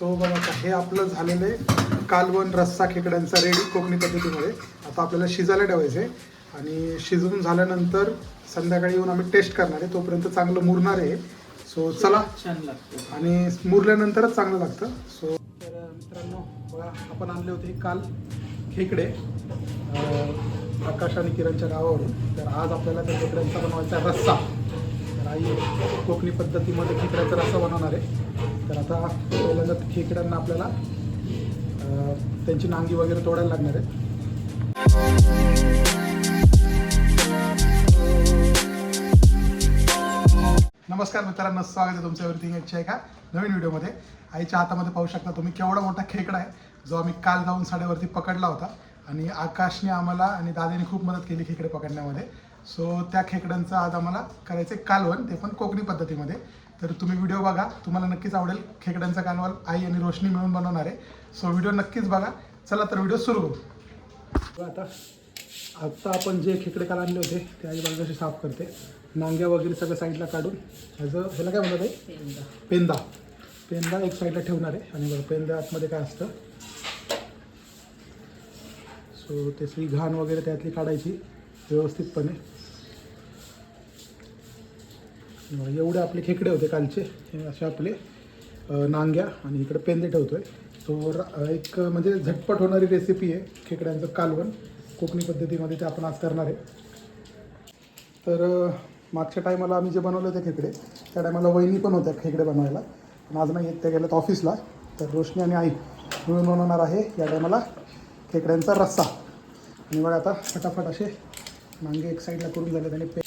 So बघा आता हे आपलं झालेलं आहे. कालवण रस्सा खेकड्यांचा रेडी कोकणी पद्धतीमध्ये आता आपल्याला शिजायला ठेवायचं आहे आणि शिजवून झाल्यानंतर संध्याकाळी येऊन आम्ही टेस्ट करणार आहे. तोपर्यंत चांगलं मुरणार आहे. सो चला. छान लागतं. आणि मुरल्यानंतरच चांगलं लागतं. सो तर मित्रांनो बघा आपण आणले होते काल खेकडे. आकाश आणि किरणच्या गावावरून. तर आज आपल्याला त्या खेकड्यांचा बनवायचा रस्सा. तर आई कोकणी पद्धतीमध्ये खेकड्याचा रस्सा बनवणार आहे. तर आता पहिल्यांदा खेकड्यांना आपल्याला त्यांची नांगी वगैरे तोडायला लागणार आहे नमस्कार मित्रांनो स्वागत आहे तुमच्या वरती एकच्या एका नवीन व्हिडिओमध्ये. आईच्या हातामध्ये पाहू शकता तुम्ही केवढा मोठा खेकडा आहे जो आम्ही काल जाऊन साड्यावरती पकडला होता. आणि आकाशने आम्हाला आणि दादाने खूप मदत केली खेकडे पकडण्यामध्ये. सो त्या खेकड्यांचं आज आम्हाला करायचं आहे कालवण ते पण कोकणी पद्धतीमध्ये. तर तुम्ही व्हिडिओ बघा तुम्हाला नक्कीच आवडेल. खेकड्यांचा कालवण आई आणि रोशनी मिळून बनवणार आहे. सो व्हिडिओ नक्कीच बघा. चला तर व्हिडिओ सुरू करू. आता आत्ता आपण जे खेकडे काल आणले होते ते आई बाजूशी साफ करते. नांग्या वगैरे सगळं साईडला काढून ह्याचं ह्याला काय म्हणतात आहे पेंदा पेंदा एक साईडला ठेवणार आहे. आणि बघा पेंदा आतमध्ये काय असतं? सो त्याची घाण वगैरे त्यातली काढायची व्यवस्थितपणे. एवढे आपले खेकडे होते कालचे हे असे आपले नांग्या आणि इकडे पेंदे ठेवतोय. तो एक म्हणजे झटपट होणारी रेसिपी आहे खेकड्यांचं कालवण. कोकणी पद्धतीमध्ये ते आपण आज करणार आहे. तर मागच्या टायमाला आम्ही जे बनवले होते खेकडे त्या टायमाला वहिनी पण होत्या खेकडे बनवायला. पण आज नाही येत त्या गेल्यात ऑफिसला तर रोशनी आणि आई मिळून बनवणार आहे या टायमाला खेकड्यांचा रस्सा. आणि बघा आता फटाफट असे नांगे एक साईडला करून झाले आणि पे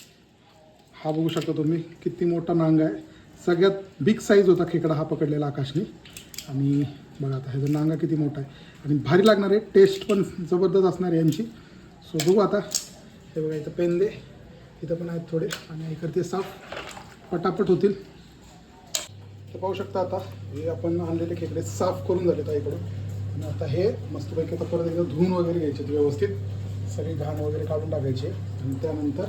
हा बघू शकता तुम्ही किती मोठा नांगा आहे. सगळ्यात बिग साईज होता खेकडा हा पकडलेला आकाशने. आणि बघा आता ह्याचा नांगा किती मोठा आहे. आणि भारी लागणार आहे. टेस्ट पण जबरदस्त असणार आहे यांची. सो बघू आता. हे बघा इथं पेंदे. इथं पण आहेत थोडे. आणि इकडे साफ. पटापट होतील. तर पाहू शकता आता हे आपण आणलेले खेकडे साफ करून झालेत इकडून आणि आता हे मस्तपैकी आता परत एकदा धुवून वगैरे घ्यायचे व्यवस्थित. सगळी घाण वगैरे काढून टाकायची. आणि त्यानंतर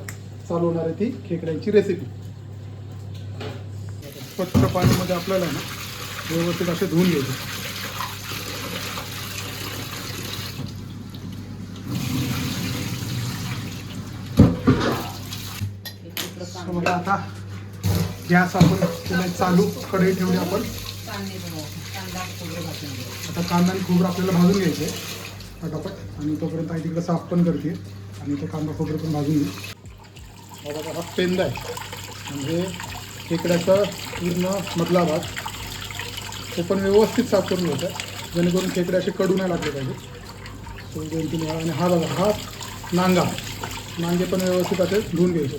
चालू होणार आहे ती खेकड्यांची रेसिपी स्वच्छ पाण्यामध्ये आपल्याला ना व्यवस्थित असे धुवून घ्यायचे. बघा आता गॅस आपण चालू कढई ठेवली आपण. आता कांदा आणि खोबरं आपल्याला भाजून घ्यायचे पटापट. आणि तोपर्यंत आई तिकडं साफ पण करते. आणि तो कांदा खोबरं पण भाजून घेऊ बघा हा पेंदा आहे. म्हणजे खेकड्याचा पूर्ण मधला भाग. तो पण व्यवस्थित साफ करून घ्यायचा जेणेकरून खेकडे असे कडू नाही लागले पाहिजे तो दोन तीन वेळा. आणि हा बघा हा नांगा. नांगे पण व्यवस्थित असे धुवून घ्यायचे.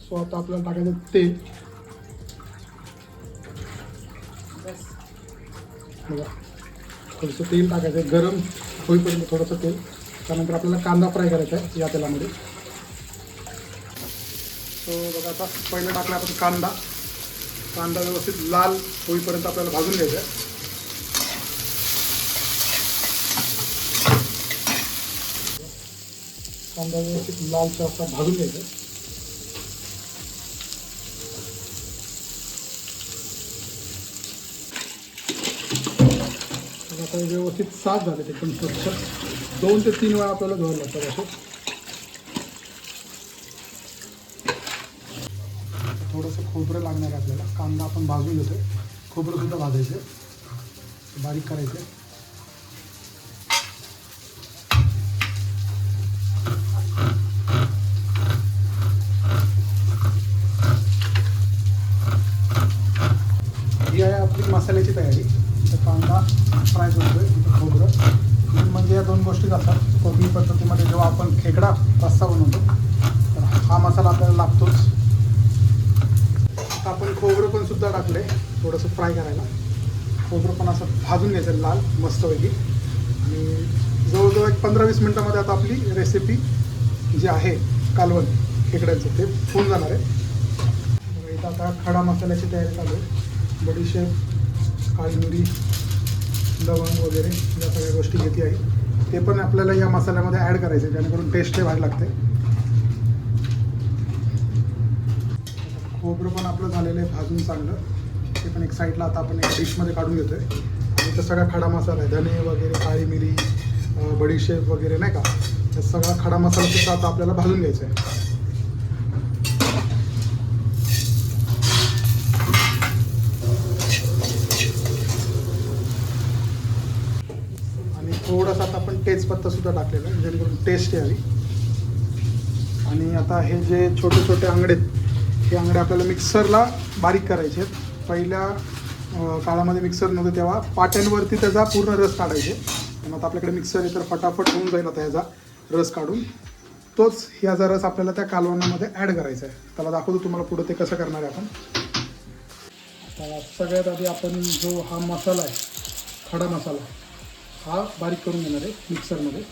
सो आता आपल्याला टाकायचं तेल बघा थोडंसं तेल टाकायचं गरम होईपर्यंत थोडंसं तेल. त्यानंतर आपल्याला कांदा फ्राय करायचा आहे या तेलामध्ये. सो बघा आता पहिलं टाकला आपण कांदा. कांदा व्यवस्थित लाल होईपर्यंत आपल्याला भाजून घ्यायचा आहे. कांदा व्यवस्थित लालचा असा भाजून घ्यायचा आता व्यवस्थित साफ झाले ते पण स्वच्छ. दोन ते तीन वेळा आपल्याला धुवायला लागतात असे. थोडंसं खोबरं लागणार आहे आपल्याला. कांदा आपण भाजून घेतो खोबरं सुद्धा भाजायचं. बारीक करायचं ही आहे आपली मसाल्याची तयारी तर कांदा फ्राय करतोय इथं खोबरं मेन म्हणजे या दोन गोष्टी असतात कोकणी पद्धतीमध्ये जेव्हा आपण खेकडा रस्सा बनवतो तर हा मसाला आपल्याला लागतोच. आता आपण खोबरं पण सुद्धा आहे थोडंसं फ्राय करायला. खोबरं पण असं भाजून घ्यायचं लाल मस्तपैकी. आणि जवळजवळ एक पंधरा वीस मिनटामध्ये आता आपली रेसिपी जी आहे कालवण खेकड्याचं ते होऊन जाणार आहे. इथं आता खडा मसाल्याची तयारी चालू आहे. बडीशेप काळी मिरी लवंग वगैरे या सगळ्या गोष्टी घेते आहे. ते पण आपल्याला या मसाल्यामध्ये ॲड करायचे जेणेकरून टेस्ट व्हायला लागते. खोबरं पण आपलं झालेलं आहे भाजून चांगलं. ते पण एक साईडला आता आपण एक डिशमध्ये काढून घेतोय. आणि इथं सगळा खडा मसाला आहे धने वगैरे काळी मिरी बडीशेप वगैरे नाही का? तर सगळा खडा मसाला सुद्धा आता आपल्याला भाजून घ्यायचा आहे आणि थोडासा आता तेजपत्ता सुद्धा टाकलेला आहे जेणेकरून टेस्ट यावी. आणि आता हे जे छोटे छोटे आंगडे आहेत हे आंगडे आपल्याला मिक्सरला बारीक करायचे आहेत. पहिल्या काळामध्ये मिक्सर नव्हतं तेव्हा पाट्यांवरती त्याचा पूर्ण रस काढायचे. आणि आता आपल्याकडे मिक्सर आहे तर फटाफट होऊन जाईल आता ह्याचा रस काढून. तोच ह्याचा रस आपल्याला त्या कालवणामध्ये ॲड करायचा आहे. त्याला दाखवतो तुम्हाला पुढे ते कसं करणार आहे आपण. आता सगळ्यात आधी आपण जो हा मसाला आहे खडा मसाला हा बारीक करून घेणार आहे मिक्सरमध्ये.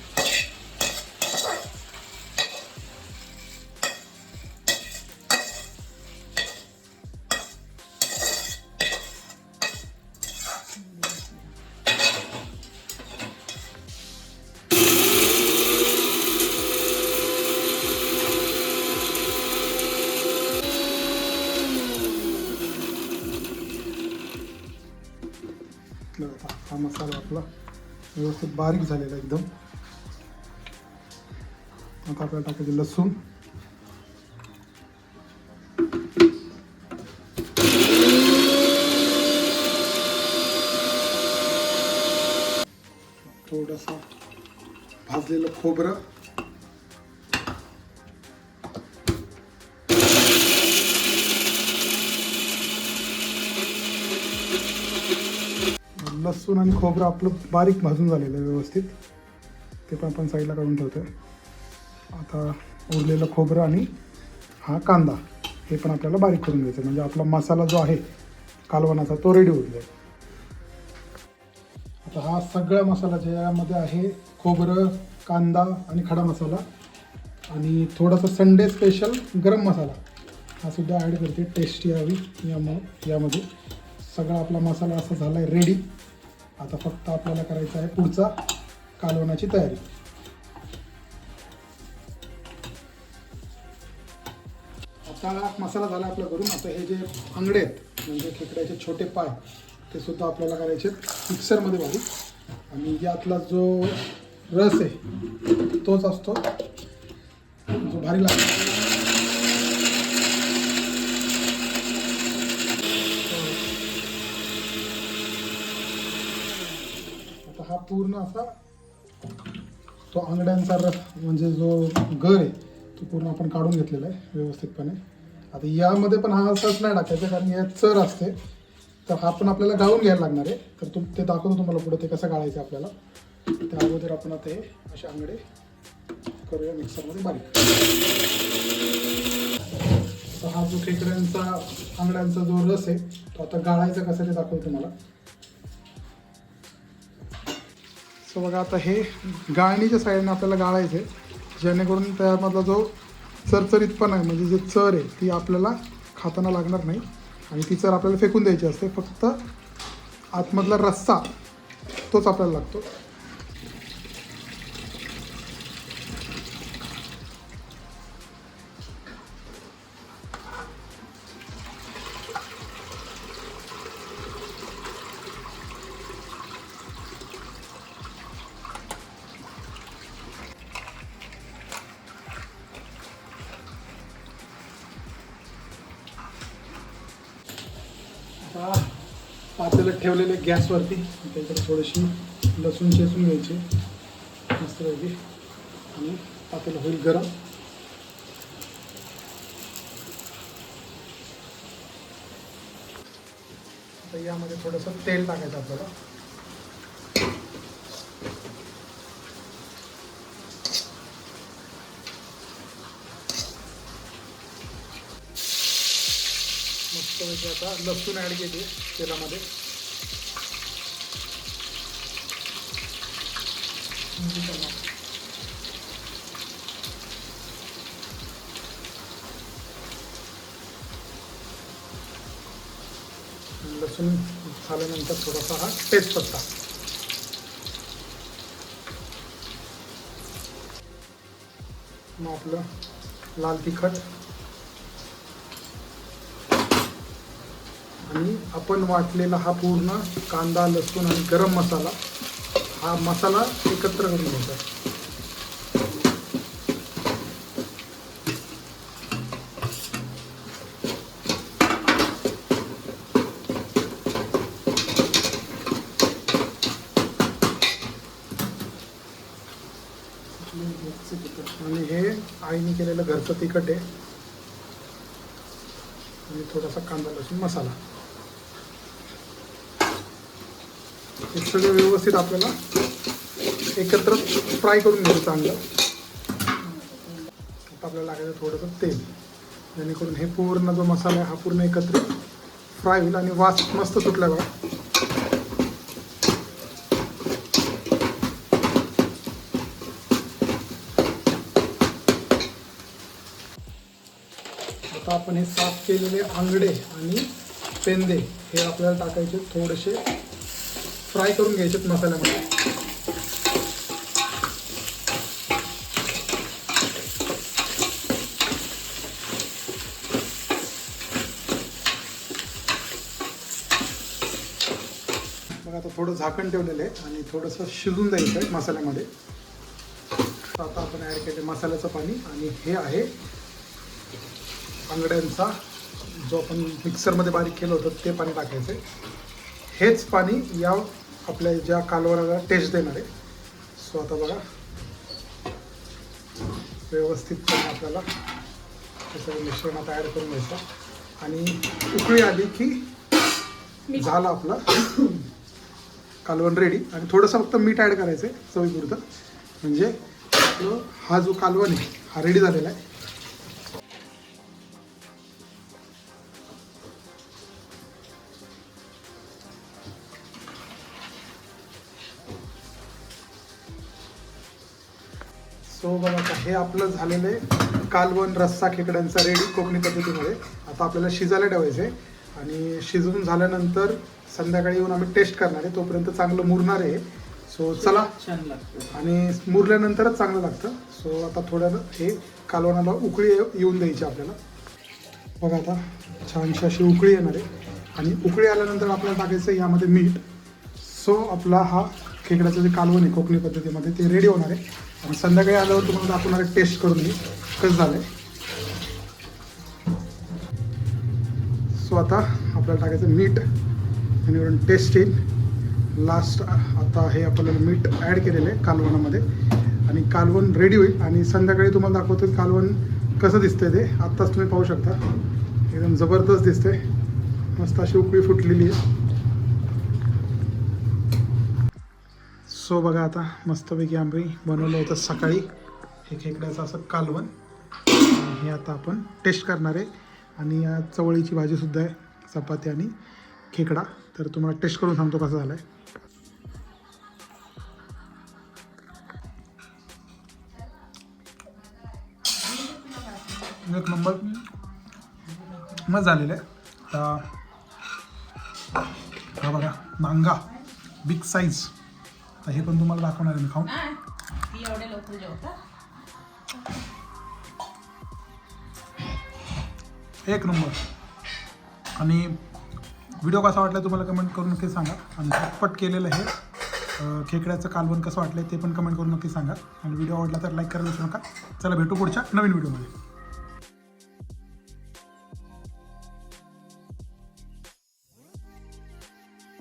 हा मसाला आपला व्यवस्थित बारीक झालेला एकदम. आता आपल्याला टाकायचे लसूण. थोडंसं भाजलेलं खोबरं. लसूण आणि खोबरं आपलं बारीक भाजून झालेलं आहे व्यवस्थित. ते पण आपण साईडला काढून ठेवतो आहे आता उरलेलं खोबरं आणि हा कांदा हे पण आपल्याला बारीक करून घ्यायचं म्हणजे आपला मसाला जो आहे कालवणाचा तो रेडी होऊन जाईल. आता हा सगळा मसाला ज्यामध्ये आहे खोबरं कांदा आणि खडा मसाला. आणि थोडासा संडे स्पेशल गरम मसाला. हा सुद्धा ॲड करते टेस्टी यावी. यामुळं यामध्ये सगळा आपला मसाला असा झाला आहे रेडी आता फक्त आपल्याला करायचं आहे पुढचा कालवणाची तयारी. आता मसाला झाला आपला करून आता हे जे अंगडे आहेत म्हणजे खेकड्याचे छोटे पाय ते सुद्धा आपल्याला करायचे आहेत. मिक्सरमध्ये बारीक आणि यातला जो रस आहे तोच असतो. जो भारी लागतो आता हा पूर्ण असा तो आंगड्यांचा रस म्हणजे जो गर आहे तो पूर्ण आपण काढून घेतलेला आहे व्यवस्थितपणे. आता यामध्ये पण हा असंच नाही टाकायचं कारण यात चर असते. तर हा पण आपल्याला गाळून घ्यायला लागणार आहे. तर तुम ते दाखवतो तुम्हाला पुढे ते कसं गाळायचं आहे आपल्याला. त्या अगोदर आपण आता हे असे आंगडे करूया मिक्सरमध्ये बारीक. तर हा जो खेकड्यांचा आंगड्यांचा जो रस आहे तो आता गाळायचा कसं ते दाखवतो तुम्हाला. सो बघा आता हे गाळणीच्या साईडने आपल्याला गाळायचं आहे जेणेकरून त्यामधला जो चरचरीतपणा आहे म्हणजे जे चर आहे ती आपल्याला खाताना लागणार नाही. आणि ती चर आपल्याला फेकून द्यायची असते. फक्त आतमधला रस्सा तोच आपल्याला लागतो. आपल्याला ठेवलेले गॅसवरती त्याच्यात थोडीशी लसूण चेसून घ्यायची मस्तपैकी आणि आपल्याला होईल गरम. आता यामध्ये थोडंसं तेल टाकायचं आपल्याला. मस्तपैकी आता लसूण ॲड केली तेलामध्ये. लसूण झाल्यानंतर थोडासा हा तेजपत्ता. मग आपलं लाल तिखट. आणि आपण वाटलेला हा पूर्ण कांदा लसूण आणि गरम मसाला हा मसाला एकत्र करून घ्यायचा आहे. आणि हे आईने केलेलं घरचं तिखट आहे. आणि थोडासा कांदा लसूण मसाला. हे सगळं व्यवस्थित आपल्याला एकत्र फ्राय करून घ्यायचं चांगलं. आता आपल्याला लागायचं थोडंसं तेल. जेणेकरून हे पूर्ण जो मसाला आहे हा पूर्ण एकत्र फ्राय होईल आणि वास मस्त सुटला बघा. आता आपण हे साफ केलेले आंगडे आणि पेंदे हे आपल्याला टाकायचे थोडेसे फ्राय करून घ्यायचे मसाल्यामध्ये. मग आता थोडं झाकण ठेवलेलं आहे आणि थोडंसं शिजून द्यायचं आहे मसाल्यामध्ये. तर आता आपण ॲड केले मसाल्याचं पाणी आणि हे आहे आंगड्यांचा जो आपण मिक्सरमध्ये बारीक केलं होतं ते पाणी टाकायचं हेच पाणी या आपल्या ज्या कालवराला टेस्ट देणार आहे. सो आता बघा. व्यवस्थितपणे आपल्याला हे सगळं मिश्रण आता ॲड करून घ्यायचं. आणि उकळी आली की झालं आपला कालवण रेडी आणि थोडंसं फक्त मीठ ॲड करायचं आहे चवीपुरतं. म्हणजे हा जो कालवण आहे हा रेडी झालेला आहे. हे आपलं झालेलं आहे. कालवण रस्सा खेकड्यांचा रेडी कोकणी पद्धतीमध्ये. आता आपल्याला शिजायला ठेवायचं आहे आणि शिजवून झाल्यानंतर संध्याकाळी येऊन आम्ही टेस्ट करणार आहे. तोपर्यंत चांगलं मुरणार आहे. सो चला. छान लागतं. आणि मुरल्यानंतरच चांगलं लागतं. सो आता थोड्या हे कालवणाला उकळी येऊन द्यायची आपल्याला. बघा आता छानशी अशी उकळी येणार आहे. आणि उकळी आल्यानंतर आपल्याला टाकायचं आहे यामध्ये मीठ. सो आपला हा खेकड्याचं जे कालवण आहे कोकणी पद्धतीमध्ये ते रेडी होणार आहे. आणि संध्याकाळी आल्यावर तुम्हाला दाखवणार टेस्ट करून घे कसं झालं आहे सो आता आपल्याला टाकायचं मीठ आणि वरून टेस्ट येईल. लास्ट आता हे आपल्याला मीठ ॲड केलेलं आहे कालवणामध्ये. आणि कालवण रेडी होईल. आणि संध्याकाळी तुम्हाला दाखवतो कालवण कसं दिसतंय ते. आत्ताच तुम्ही पाहू शकता. एकदम जबरदस्त दिसतंय. मस्त अशी उकळी फुटलेली आहे. सो बघा आता मस्तपैकी आम्ही बनवलं होतं सकाळी. हे खेकड्याचं असं कालवण. हे आता आपण टेस्ट करणार आहे. आणि या चवळीची भाजीसुद्धा आहे चपाती आणि खेकडा. तर तुम्हाला टेस्ट करून सांगतो कसं झालं आहे एक नंबर. मग झालेलं आहे. हा बघा नांगा बिग साईज आता हे पण तुम्हाला दाखवणार आहे मी खाऊन. एवढे लवकर जेवता एक नंबर. आणि व्हिडिओ कसा वाटला तुम्हाला कमेंट करून नक्की सांगा. आणि झटपट केलेलं हे खेकड्याचं कालवण कसं वाटलं ते पण कमेंट करून नक्की सांगा. आणि व्हिडिओ आवडला तर लाईक करायला विसरू नका. चला भेटू पुढच्या नवीन व्हिडिओमध्ये